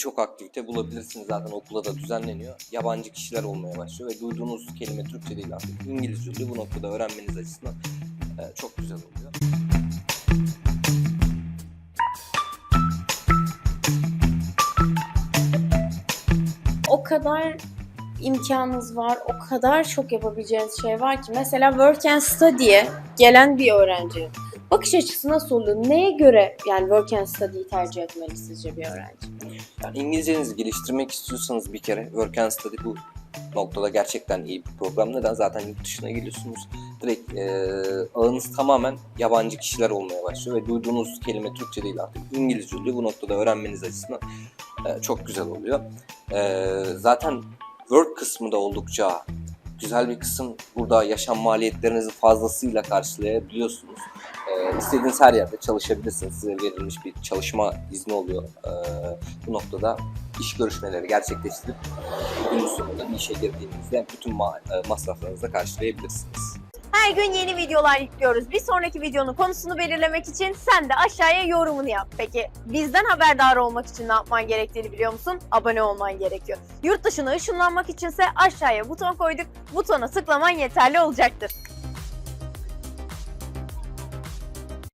birçok aktivite bulabilirsiniz zaten okulda da düzenleniyor. Yabancı kişiler olmaya başlıyor ve duyduğunuz kelime Türkçe değil artık İngilizce oluyor. Bu noktada öğrenmeniz açısından e, çok güzel oluyor. o kadar imkanınız var, o kadar çok yapabileceğiniz şey var ki. Mesela Work and Study'ye gelen bir öğrenci bakış açısı nasıl oluyor? Neye göre yani Work and Study'yi tercih etmeli sizce bir öğrenci? Yani İngilizcenizi geliştirmek istiyorsanız bir kere Work and Study bu noktada gerçekten iyi bir program. Neden? Zaten yurt dışına geliyorsunuz. Direkt e, ağınız tamamen yabancı kişiler olmaya başlıyor ve duyduğunuz kelime Türkçe değil artık İngilizce oluyor. Bu noktada öğrenmeniz açısından e, çok güzel oluyor. E, zaten Word kısmı da oldukça güzel bir kısım. Burada yaşam maliyetlerinizi fazlasıyla karşılayabiliyorsunuz. E, istediğiniz her yerde çalışabilirsiniz. Size verilmiş bir çalışma izni oluyor. E, bu noktada iş görüşmeleri gerçekleştirip günün sonunda bir işe girdiğinizde bütün ma- e, masraflarınızı karşılayabilirsiniz. Her gün yeni videolar yüklüyoruz. Bir sonraki videonun konusunu belirlemek için sen de aşağıya yorumunu yap. Peki bizden haberdar olmak için ne yapman gerektiğini biliyor musun? Abone olman gerekiyor. Yurt dışına ışınlanmak içinse aşağıya buton koyduk. Butona tıklaman yeterli olacaktır.